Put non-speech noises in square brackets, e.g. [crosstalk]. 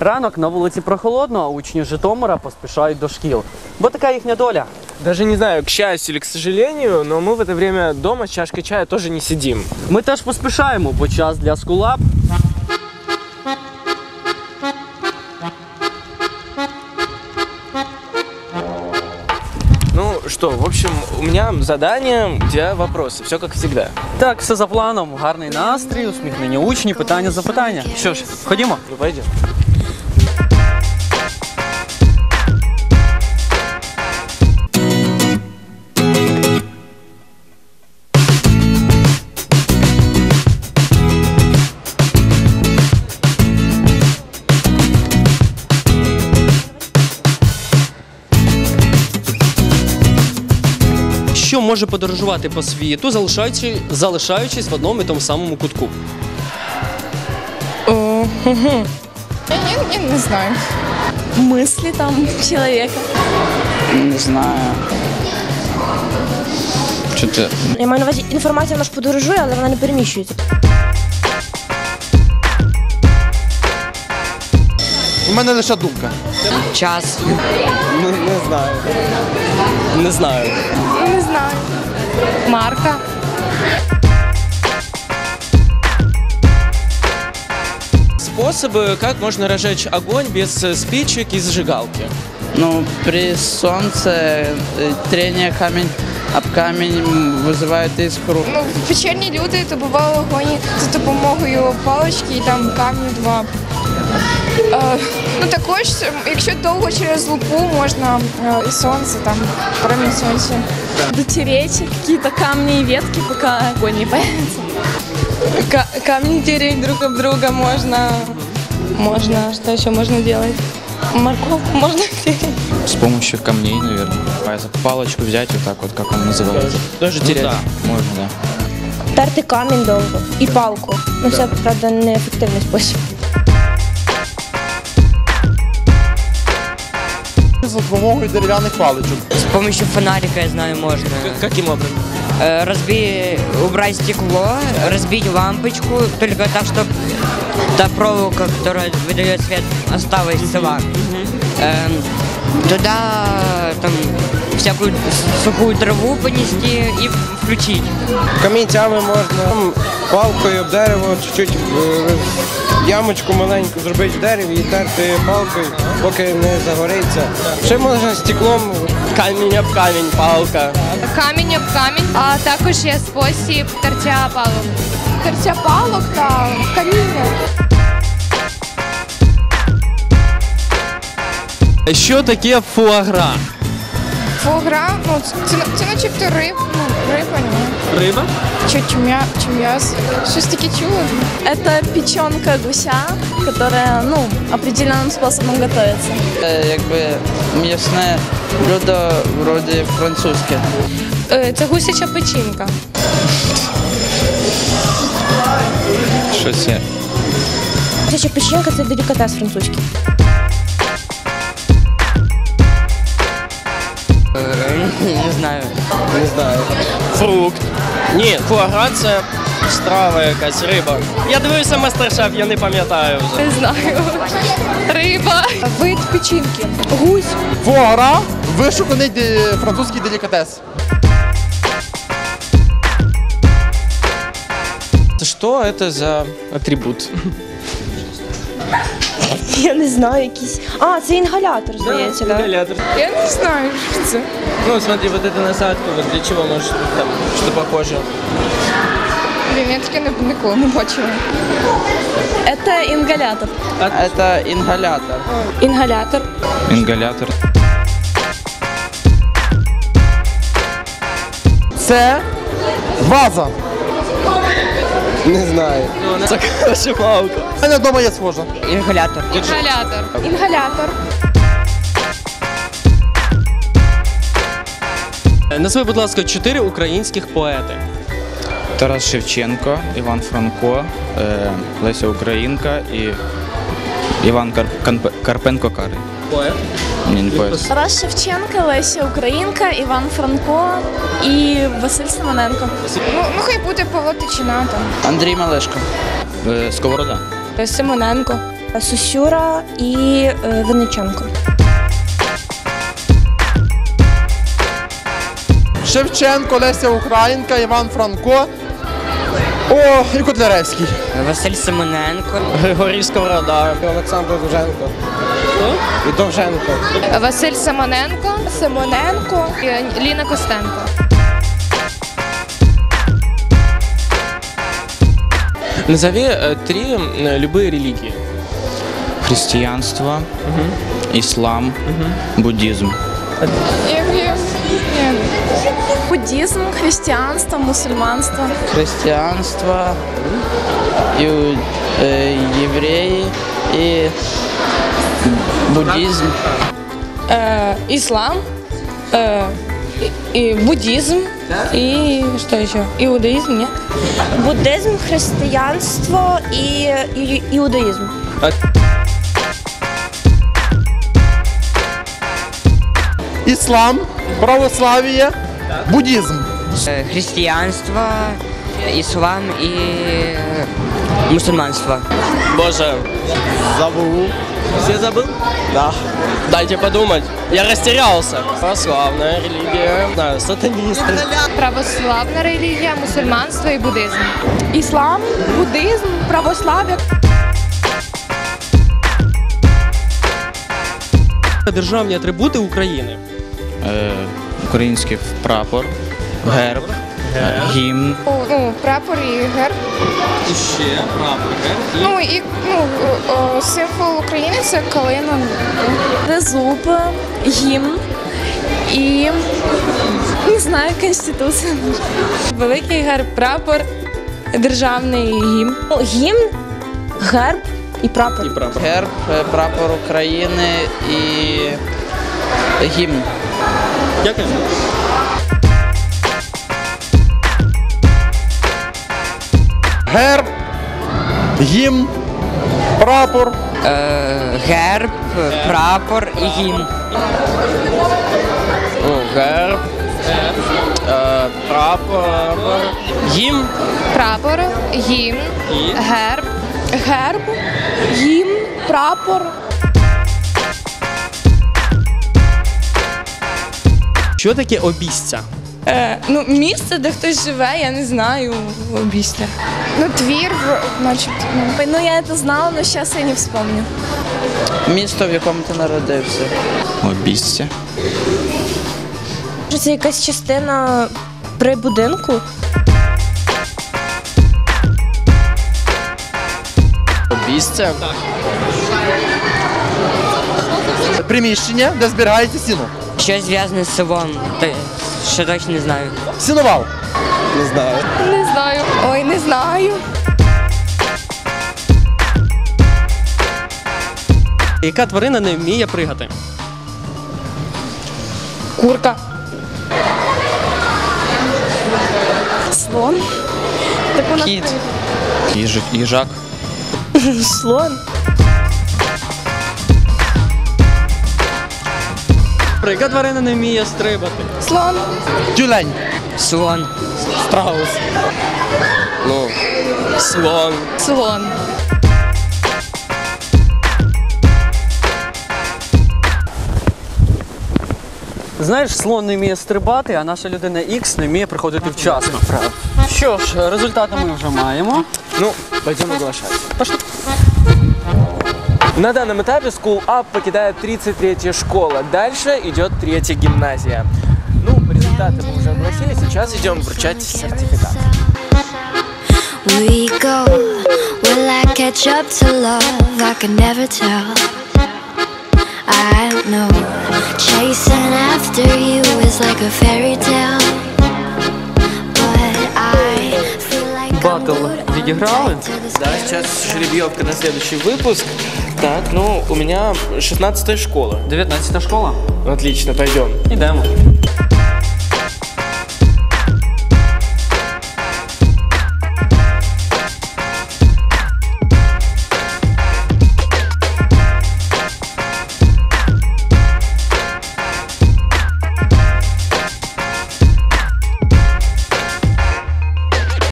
Ранок на вулиці прохолодно, а учні Житомира поспішають до шкіл. Бо така їхня доля. Даже не знаю, к счастью или к сожалению, но мы в это время дома с чашкой чая тоже не сидим. Ми теж поспішаємо, бо час для скулап. Ну что, в общем, у меня задание, у тебя вопросы, все как всегда. Так, все за планом. Гарний настрій, усміхнені учні, питання запитання. Що ж, ходімо. Ну пойдем. Може подорожувати по світу, залишаючи, залишаючись в одному і тому самому кутку? Я, я, я не знаю. мысли там человека. Не знаю. Я маю на увазі, інформація вона ж подорожує, але вона не переміщується. У мене лише думка. час. Не знаю. Не знаю. Не знаю. Марка. Способы, как можно разжечь огонь без э, спичек и зажигалки. Ну, при солнце э, трение камень об камень м, вызывает искру. Ну, вечірні люди добували огонь за допомогою палички і там камню два. Е, ну також, м, якщо довго через лупу можна е, і сонце, там промінь сонця. Дотереть какие-то камни и ветки, пока огонь не появится. камни тереть друг об друга можно. Можно, что еще можно делать? Морковку [laughs] можно тереть. С помощью камней, наверное. А за палочку взять вот так вот, как он называется. Тоже Ну терять. да, можно, да. Терти камінь довго і палку. Ну це, правда, не ефективний спосіб. За допомогою дерев'яних паличок. С помощью фонарика, я знаю, можно. К- Каким образом? Э, Разби... Убрать стекло, разбить лампочку, только так, чтобы та проволока, которая выдает свет, осталась цела. Эм, Туда там всякую с- сухую траву понести и включить. Камінцями можна, там, палкою об дерево, чуть-чуть е, ямочку маленьку зробити в дереві і терти палкою, поки не загориться. Ще можна стеклом камінь об камінь, палка. Камінь об камінь, а також є спосіб тертя палок. Тертя палок та каміння. Що таке фуагра? Фугра, ну це, це начебто риб, ну, риба, ні. Риба? Чи, чи, м'я, чи м'ясо. Щось таке чула. Это печенка гуся, которая, ну, определенным способом готовится. Э, Якби м'ясне блюдо вроде французьке. Це гусяча печінка. Щось я Гусяча печенка це делікатес французький. Не знаю. Фрукт. Ні, фуагра це страва якась риба. Я дивився мастер-шеф, я не пам'ятаю вже. Не знаю. Риба. Вид печінки. Гусь. Фуагра вишуканий де- французький делікатес. Что это за атрибут? [laughs] Я не знаю, якийсь. А, це інгалятор, здається, так? Ингалятор. Я не знаю, що це. Ну, смотри, вот эта насадка, вот для чего может там, что похоже. Блін, я таке не- ніколи не бачила. Це інгалятор. Це інгалятор. Інгалятор. інгалятор. Це ваза. Не знаю. Це краще палка. У мене вдома є схожа. Ингалятор. Інгалятор. Інгалятор. Назви, будь ласка, чотири українських поети. Тарас Шевченко, Іван Франко, е, Леся Українка і Іван Карпенко Карий. Поет. Ні, не поет. Тарас Шевченка, Леся Українка, Іван Франко і Василь Симоненко. Ну, ну хай буде Павло Тичина там. Андрій Малешко. Е, Сковорода. Симоненко. Сусюра і е, Винниченко. Шевченко, Леся Українка, Іван Франко. О, і Котляревський. Василь Симоненко. Григорій Сковорода. Олександр Довженко. І Довженко. Василь Симоненко, Симоненко, і Ліна Костенко. Назови э, три э, любые религии. Християнство, іслам, буддизм. Буддизм, християнство, мусульманство. Християнство, іу- е, євреї і буддизм. Э, ислам, э, и, и буддизм, и что еще? Иудаизм, нет? Буддизм, християнство и, и иудаизм. Іслам, православ'я, буддизм. Е, Християнство, іслам і е, мусульманство. Боже. Забыл. Все забыл? Да. Дайте подумать. Я растерялся. Православная религия. Да, сатанисты. Православна релігія, мусульманство і буддизм. Ислам, буддизм, православие. Державні атрибути України. Е, Український прапор, герб, гімн, Ну, прапор і герб. І ще прапор. Ну і ну, о, символ України це калина. Трезуб, гімн і не знаю, конституція. Великий герб, прапор, державний гімн. Ну, Гімн, герб і прапор. І прапор. Герб, прапор України і гімн. Дякую. Герб, гімн, прапор, Е, Герб, прапор і гімн. Герб. Е, прапор. Гімн. Прапор, гімн, І? герб. Герб, гімн, прапор. Що таке обіця? Е, ну, місце, де хтось живе, я не знаю, обіця. Ну, твір, начебто. Ну. Ну, я це знала, але зараз я не вспомню. Місто, в якому ти народився. обіця. Може, Це якась частина при будинку. Обіця. приміщення, де зберігається сіно. Щось зв'язане з селом. Та, ще точно не знаю. Сіновал. Не знаю. Не знаю. Ой, не знаю. Яка тварина не вміє пригати? Курка. Слон. Кіт. Їжак, [laughs] їжак. Слон. Яка тварина не вміє стрибати? Слон. Тюлень. Слон. Страус. Ну, слон. Слон. Знаєш, слон не вміє стрибати, а наша людина X не вміє приходити вчасно. Що ж, результати ми вже маємо. Ну, пойдем оглашать. На данном этапе School Up покидает 33-я школа. Дальше идет третья гимназия. Ну, результаты мы уже огласили, сейчас идем вручать сертификат. We go, will I catch up to love? I can never tell. I don't know. Chasing after you is like a fairy tale. But I feel like I Батл the Да, сейчас жеребьевка на следующий выпуск. Так, ну, у меня 16 школа. 19 школа? Отлично, пойдем. Идем.